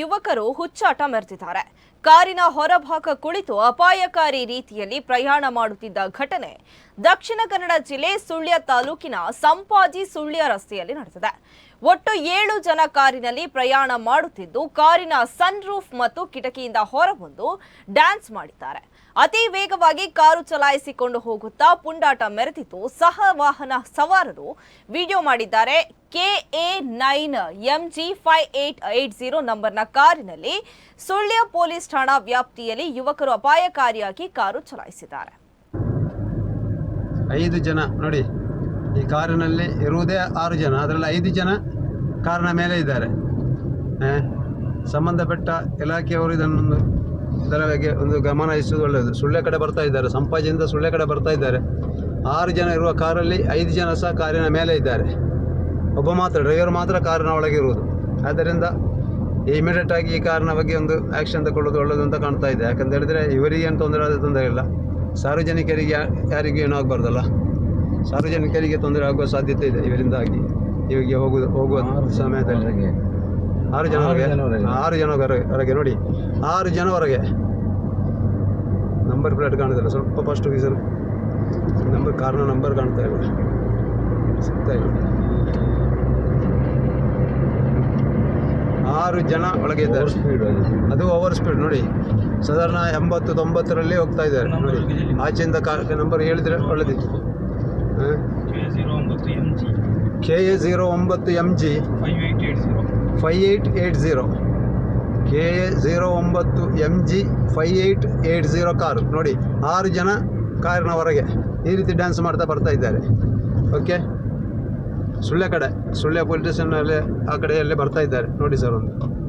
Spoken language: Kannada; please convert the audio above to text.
ಯುವಕರು ಹುಚ್ಚಾಟ ಮೆರೆದಿದ್ದಾರೆ. ಕಾರಿನ ಹೊರಭಾಗ ಕುಳಿತು ಅಪಾಯಕಾರಿ ರೀತಿಯಲ್ಲಿ ಪ್ರಯಾಣ ಮಾಡುತ್ತಿದ್ದ ಘಟನೆ ದಕ್ಷಿಣ ಕನ್ನಡ ಜಿಲ್ಲೆ ಸುಳ್ಯ ತಾಲೂಕಿನ ಸಂಪಾಜಿ ಸುಳ್ಯ ರಸ್ತೆಯಲ್ಲಿ ನಡೆದಿದೆ. ಒಟ್ಟು ಏಳು ಜನ ಕಾರಿನಲ್ಲಿ ಪ್ರಯಾಣ ಮಾಡುತ್ತಿದ್ದು, ಕಾರಿನ ಸನ್ ರೂಫ್ ಮತ್ತು ಕಿಟಕಿಯಿಂದ ಹೊರಬಂದು ಡ್ಯಾನ್ಸ್ ಮಾಡಿದ್ದಾರೆ. ಅತಿ ವೇಗವಾಗಿ ಕಾರು ಚಲಾಯಿಸಿಕೊಂಡು ಹೋಗುತ್ತಾ ಪುಂಡಾಟ ಮೆರೆದಿದ್ದು, ಸಹ ವಾಹನ ಸವಾರರು ವಿಡಿಯೋ ಮಾಡಿದ್ದಾರೆ. KA nine MG five eight eight zero ನಂಬರ್ನ ಕಾರಿನಲ್ಲಿ ಸುಳ್ಯ ಪೊಲೀಸ್ ಠಾಣಾ ವ್ಯಾಪ್ತಿಯಲ್ಲಿ ಯುವಕರು ಅಪಾಯಕಾರಿಯಾಗಿ ಕಾರು ಚಲಾಯಿಸಿದ್ದಾರೆ. ಐದು ಜನ, ನೋಡಿ, ಈ ಕಾರಿನಲ್ಲಿ ಇರುವುದೇ ಆರು ಜನ, ಅದರಲ್ಲಿ ಐದು ಜನ ಕಾರಿನ ಮೇಲೆ ಇದ್ದಾರೆ. ಸಂಬಂಧಪಟ್ಟ ಇಲಾಖೆಯವರು ಇದನ್ನೊಂದು ಇದರ ಬಗ್ಗೆ ಒಂದು ಗಮನ ಹರಿಸುವುದು ಒಳ್ಳೆಯದು. ಸುಳ್ಳೆ ಕಡೆ ಬರ್ತಾ ಇದ್ದಾರೆ ಸಂಪಾಜಿಯಿಂದ ಸುಳ್ಳೆ ಕಡೆ ಬರ್ತಾ ಇದ್ದಾರೆ. ಆರು ಜನ ಇರುವ ಕಾರಲ್ಲಿ ಐದು ಜನ ಸಹ ಕಾರಿನ ಮೇಲೆ ಇದ್ದಾರೆ. ಒಬ್ಬ ಮಾತ್ರ ಡ್ರೈವರ್ ಮಾತ್ರ ಕಾರಿನ ಒಳಗೆ ಇರುವುದು ಆದ್ದರಿಂದ ಇಮಿಡಿಯೇಟ್ ಆಗಿ ಈ ಕಾರಿನ ಬಗ್ಗೆ ಒಂದು ಆ್ಯಕ್ಷನ್ ತಗೊಳ್ಳೋದು ಒಳ್ಳೆಯದು ಅಂತ ಕಾಣ್ತಾ ಇದೆ. ಯಾಕಂತ ಹೇಳಿದ್ರೆ ಇವರಿಗೆ ಏನು ತೊಂದರೆ ಆದ ತೊಂದರೆ ಇಲ್ಲ. ಸಾರ್ವಜನಿಕರಿಗೆ ಯಾರಿಗೂ ಏನೂ ಆಗಬಾರ್ದಲ್ಲ. ಸಾರ್ವಜನಿಕರಿಗೆ ತೊಂದರೆ ಆಗುವ ಸಾಧ್ಯತೆ ಇದೆ ಇವರಿಂದಾಗಿ. ಇವಿಗೆ ಹೋಗುವುದು ಹೋಗುವ ಸಮಯದಲ್ಲಿ. ಆರು ಜನ ಹೊರಗೆ. ಆರು ಜನ ಹೊರಗೆ. ಹೊರಗೆ ನೋಡಿ. ಆರು ಜನ ಹೊರಗೆ. ನಂಬರ್ ಪ್ಲೇಟ್ ಕಾಣುದಿಲ್ಲ. ಸ್ವಲ್ಪ ಫಸ್ಟ್ ವೀಸರ್ ನಂಬರ್ ಕಾರ್ನ ನಂಬರ್ ಕಾಣ್ತಾ ಇಲ್ಲ. ಸಿಗ್ತಾ ಇಲ್ಲ. ಆರು ಜನ ಒಳಗೆ ಇದ್ದಾರೆ. ಅದು ಓವರ್ ಸ್ಪೀಡ್ ನೋಡಿ. ಸಾಧಾರಣ ಎಂಬತ್ತು ತೊಂಬತ್ತರಲ್ಲಿ ಹೋಗ್ತಾ ಇದ್ದಾರೆ ನೋಡಿ. ಆಚೆಯಿಂದ ಕಾ ನಂಬರ್ ಹೇಳಿದ್ರೆ ಒಳ್ಳೆದಿತ್ತು ಕೆ ಎ ಝೀರೋ ಒಂಬತ್ತು M G five eight eight zero K A zero ಒಂಬತ್ತು M G five eight eight zero car ನೋಡಿ ಆರು ಜನ ಕಾರಿನ ಹೊರಗೆ ಈ ರೀತಿ ಡ್ಯಾನ್ಸ್ ಮಾಡ್ತಾ ಬರ್ತಾ ಇದ್ದಾರೆ. ಓಕೆ ಸುಳ್ಯ ಕಡೆ ಸುಳ್ಯ ಪೊಲೀಸ್ ಸ್ಟೇಷನಲ್ಲಿ ಆ ಕಡೆಯಲ್ಲಿ ಬರ್ತಾ ಇದ್ದಾರೆ ನೋಡಿ ಸರ್ ಒಂದು.